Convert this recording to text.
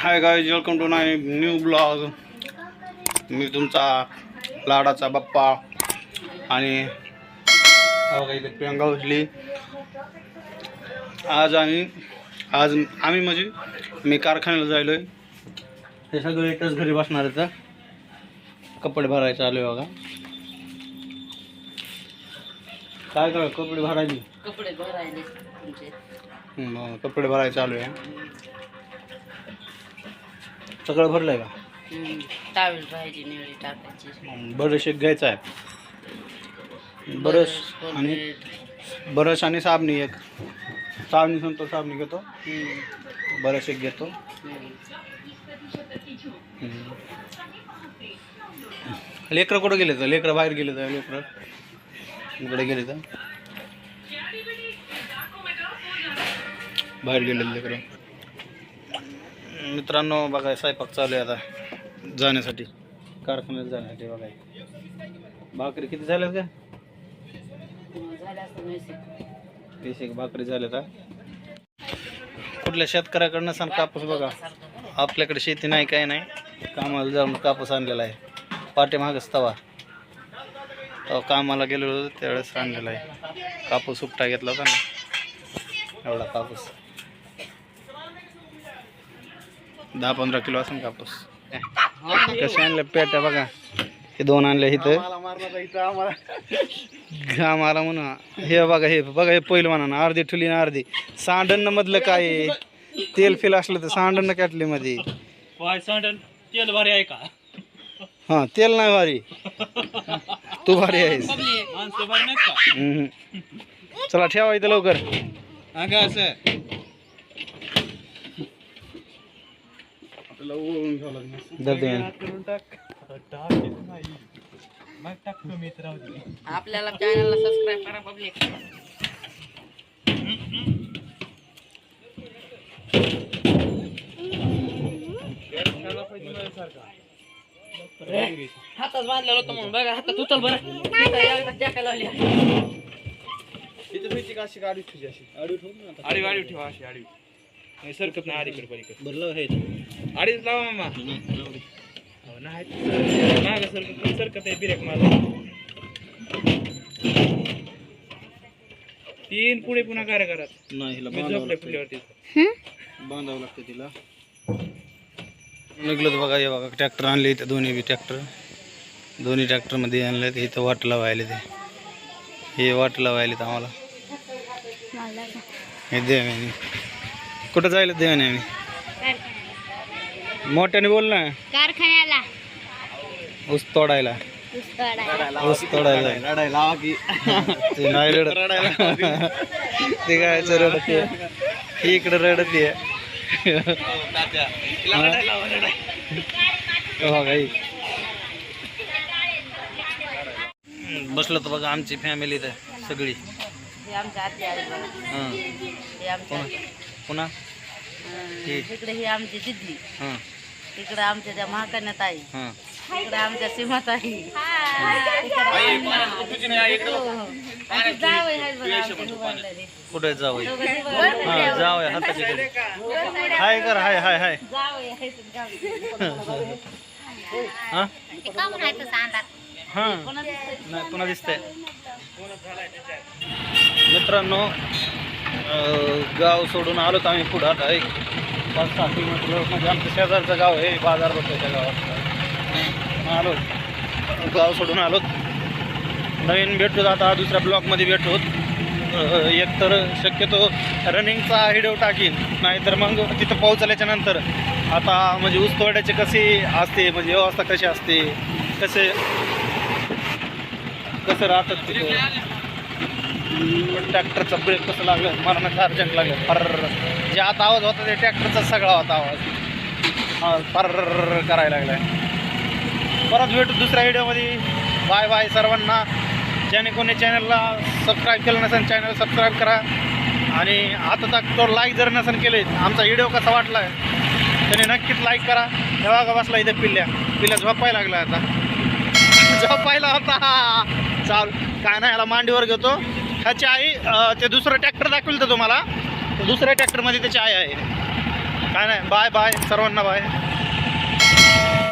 Hi guys welcome to my new blog मी तुमचा लाडाचा बाप्पा आणि प्रियंका उठली आज आम्ही आज आम्ही म्हणजे मी कारखान्याला जायलो आहे हे सगळे एकच घरी बसणार आहेत कपडे भरायचे आले बघा. काय करा कपडे भरायचे? कपडे भरायचे चालू आहे. सगळं भरलंय का? टावेल टाकायची. बरं घ्यायचं आहे. बरस आणि. बरस आणि साबणी एक. साबणी संतो साबणी घेतो. बरस एक घेतो. हम्म. लेकरं कुठं गेले तर? लेकरं बाहेर गेले तर लेकरं? इकडे गेले तर? बाहेर गेले लेकरं? मित्रांनो बघा स्वयंपाक चालू आहे आता जाण्यासाठी. कारखान्यात जाण्यासाठी बघा. भाकरी किती झाल्यात का? झालं भाकरी झाल्यात कुठल्या शेतकऱ्याकडनं सांग कापूस बघा? आपल्याकडे शेती नाही काय नाही. कामाला जाऊन कापूस आणलेला आहे. पाठीमागच तवा. तेव्हा कामाला गेलो होतो त्यावेळेस आणलेला आहे. कापूस उपटा घेतला होता ना. एवढा कापूस. दहा पंधरा किलो असेल कापूस. कसे आणले पेट्या बघा. हे दोन आणले इथं. घाम आला म्हणून हे बघा हे बघा हे पहिलं म्हणा अर्धी ठुली ना अर्धी. सांडण मधलं काय? आहे? तेल फिल असलं तर सांडण कॅटली मध्ये तेल भारी आहे का? हा तेल नाही भारी. तू भारी आहेस. माणसं भारी नाहीत का? हम्म. करून टाक. टाक येत नाही मग टाकतो मी तर राहू दे. आपल्याला चॅनलला सबस्क्राईब करा पब्लिक हातात बांधलेलं होतं म्हणून. बघा हातात उचल बरं. इथं एकदा टाकायला लावली. आडवी आडवी ठेवा अशी आडवी. नाही सरकत नाही आडीकडे पलीकडे भरलं हे आडीच लावा मामा. हो, नाही मागं सरकत सरकत आहे बिरेक माझा. तीन पुढे पुन्हा कार्य करत नाही हिला मी बांधावं झोपले लागतं पुढल्यावरती. बांधावं लागतं तिला. निघलं बघा हे बघा ट्रॅक्टर आणले इथे दोन्ही बी ट्रॅक्टर. दोन्ही ट्रॅक्टरमध्ये आणले ते इथं वाट लावायले ते. हे वाट लावायले आम्हाला. हे देवाने कुठं जायला देवाने आम्ही? मोठ्याने बोल ना. कारखान्याला. ऊस तोडायला. ऊस तोडायला. रडायला ते नाही रडत. ते काय रडते ही इकडे रडते बघा ही. बसलो तर बघा आमची फॅमिली तर सगळी. हे हां हे. पुन्हा हे. इकडे ही आमची दिदी. हां. इकडे आमच्या त्या महाकन्या ताई हां. इकडे आमच्या सीमा ताई जावई आहेत बघा आमचे उभारलेले. कुठे जावं दोघं. हां जावं हाताची हाय कर हाय हाय हाय. गावी. हां? हां. कोणाचं दिसतंय? नाही पुन्हा दिसतंय? मित्रांनो गाव सोडून आलोत आम्ही पुढं आता. एक पाच सहा किलोमीटर म्हणजे आमचं शेजारचं गाव आहे बाजार भरतो त्या गावात. आलो. गाव सोडून आलोत. नवीन भेटतो आता दुसऱ्या ब्लॉकमध्ये भेटतो एकतर शक्यतो रनिंगचा हिडव टाकीन. नाहीतर मग तिथं पोहोचल्याच्या नंतर आता म्हणजे ऊस कसे असते म्हणजे व्यवस्था कशी असते कसे कसं राहतात तिथे? ट्रॅक्टरचा ब्रेक कसं लागलं मरणाचं अर्जंट लागलं फर जे आता आवाज होता ते ट्रॅक्टरचा सगळा होता आवाज. हा फर करायला लागलाय. परत भेटू दुसऱ्या व्हिडिओमध्ये. बाय बाय सर्वांना. ज्याने कोणी चॅनलला सबस्क्राईब केलं नसेल चॅनल सबस्क्राईब करा. आणि आता तक तो लाईक जर नसेल केले आमचा व्हिडिओ कसा वाटला त्याने नक्कीच लाईक करा. तेव्हा का बसला इथे पिल्ल्या. पिल्ल्या झोपायला लागला आता. झोपायला होता. चाल काय नाही याला मांडीवर घेतो. ह्याची आहे ते दुसरं ट्रॅक्टर दाखवेल तर तुम्हाला. दुसऱ्या ट्रॅक्टरमध्ये त्याची आहे. काय नाही बाय बाय सर्वांना बाय